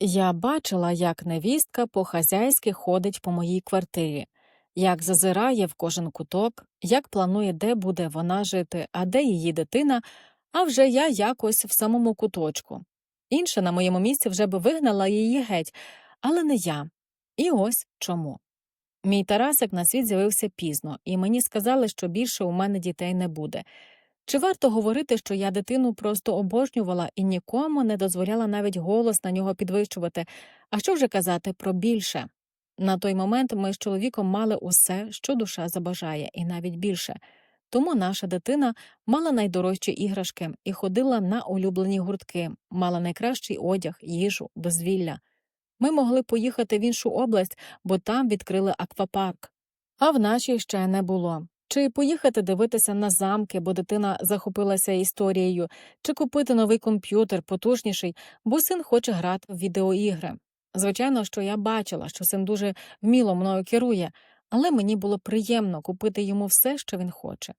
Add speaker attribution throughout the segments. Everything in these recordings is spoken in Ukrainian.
Speaker 1: Я бачила, як невістка по-хазяйськи ходить по моїй квартирі, як зазирає в кожен куток, як планує, де буде вона жити, а де її дитина, а вже я якось в самому куточку. Інша на моєму місці вже би вигнала її геть, але не я. І ось чому. Мій Тарасик на світ з'явився пізно, і мені сказали, що більше у мене дітей не буде. Чи варто говорити, що я дитину просто обожнювала і нікому не дозволяла навіть голос на нього підвищувати, а що вже казати про більше? На той момент ми з чоловіком мали усе, що душа забажає, і навіть більше. Тому наша дитина мала найдорожчі іграшки і ходила на улюблені гуртки, мала найкращий одяг, їжу, дозвілля. Ми могли поїхати в іншу область, бо там відкрили аквапарк. А в нашій ще не було. Чи поїхати дивитися на замки, бо дитина захопилася історією, чи купити новий комп'ютер, потужніший, бо син хоче грати в відеоігри. Звичайно, що я бачила, що син дуже вміло мною керує, але мені було приємно купити йому все, що він хоче.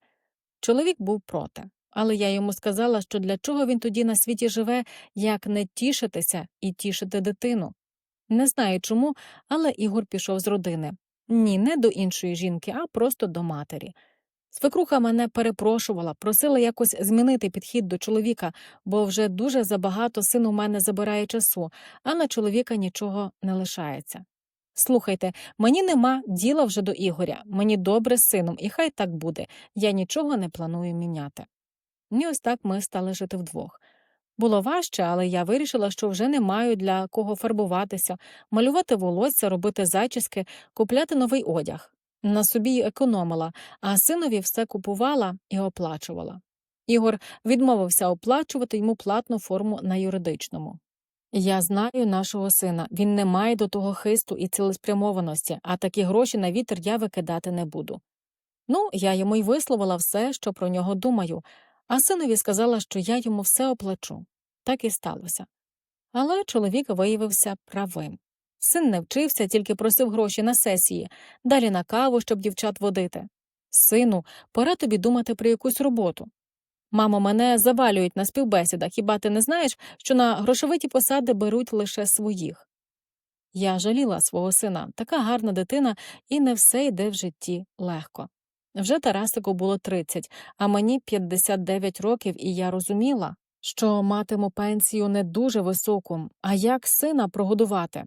Speaker 1: Чоловік був проти, але я йому сказала, що для чого він тоді на світі живе, як не тішитися і тішити дитину. Не знаю чому, але Ігор пішов з родини. Ні, не до іншої жінки, а просто до матері. Свекруха мене перепрошувала, просила якось змінити підхід до чоловіка, бо вже дуже забагато син у мене забирає часу, а на чоловіка нічого не лишається. Слухайте, мені нема діла вже до Ігоря, мені добре з сином, і хай так буде, я нічого не планую міняти. І ось так ми стали жити вдвох. Було важче, але я вирішила, що вже не маю для кого фарбуватися, малювати волосся, робити зачіски, купляти новий одяг. На собі економила, а синові все купувала і оплачувала. Ігор відмовився оплачувати йому платну форму на юридичному. Я знаю нашого сина, він не має до того хисту і цілеспрямованості, а такі гроші на вітер я викидати не буду. Ну, я йому й висловила все, що про нього думаю, а синові сказала, що я йому все оплачу. Так і сталося. Але чоловік виявився правим. Син не вчився, тільки просив гроші на сесії, далі на каву, щоб дівчат водити. Сину, пора тобі думати про якусь роботу. Мамо, мене завалюють на співбесідах, хіба ти не знаєш, що на грошовиті посади беруть лише своїх? Я жаліла свого сина, така гарна дитина, і не все йде в житті легко. Вже Тарасику було 30, а мені 59 років, і я розуміла, що матиму пенсію не дуже високу, а як сина прогодувати.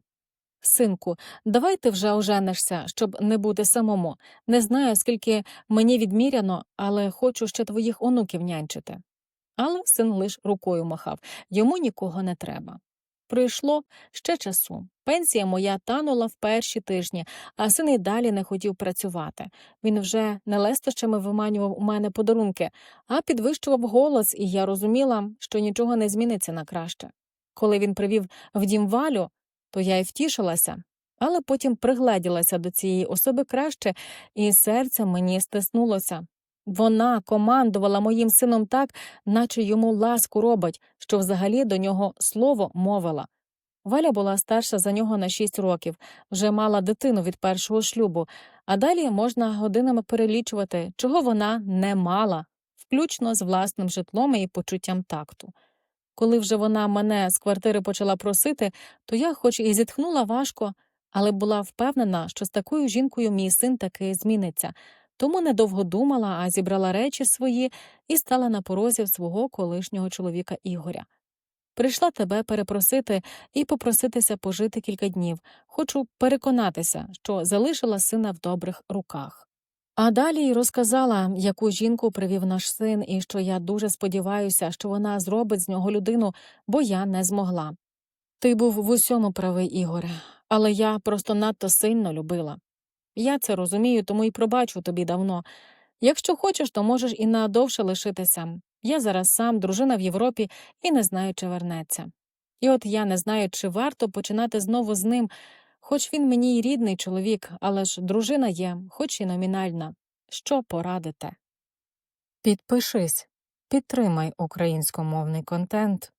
Speaker 1: Синку, давай ти вже оженишся, щоб не бути самому. Не знаю, скільки мені відміряно, але хочу ще твоїх онуків нянчити. Але син лиш рукою махав йому нікого не треба. Пройшло ще часу. Пенсія моя танула в перші тижні, а син і далі не хотів працювати. Він вже не лестощами виманював у мене подарунки, а підвищував голос, і я розуміла, що нічого не зміниться на краще. Коли він привів в дім валю, то я й втішилася, але потім пригледілася до цієї особи краще, і серце мені стиснулося. Вона командувала моїм сином так, наче йому ласку робить, що взагалі до нього слово мовила. Валя була старша за нього на шість років, вже мала дитину від першого шлюбу, а далі можна годинами перелічувати, чого вона не мала, включно з власним житлом і почуттям такту. Коли вже вона мене з квартири почала просити, то я, хоч і зітхнула важко, але була впевнена, що з такою жінкою мій син таки зміниться, тому недовго думала, а зібрала речі свої і стала на порозі свого колишнього чоловіка Ігоря. Прийшла тебе перепросити і попроситися пожити кілька днів. Хочу переконатися, що залишила сина в добрих руках. А далі й розказала, яку жінку привів наш син, і що я дуже сподіваюся, що вона зробить з нього людину, бо я не змогла. Ти був в усьому правий, Ігоре, але я просто надто сильно любила. Я це розумію, тому й пробачу тобі давно. Якщо хочеш, то можеш і надовше лишитися. Я зараз сам, дружина в Європі, і не знаю, чи вернеться. І от я не знаю, чи варто починати знову з ним, хоч він мені й рідний чоловік, але ж дружина є, хоч і номінальна. Що порадите? Підпишись, підтримай українськомовний контент.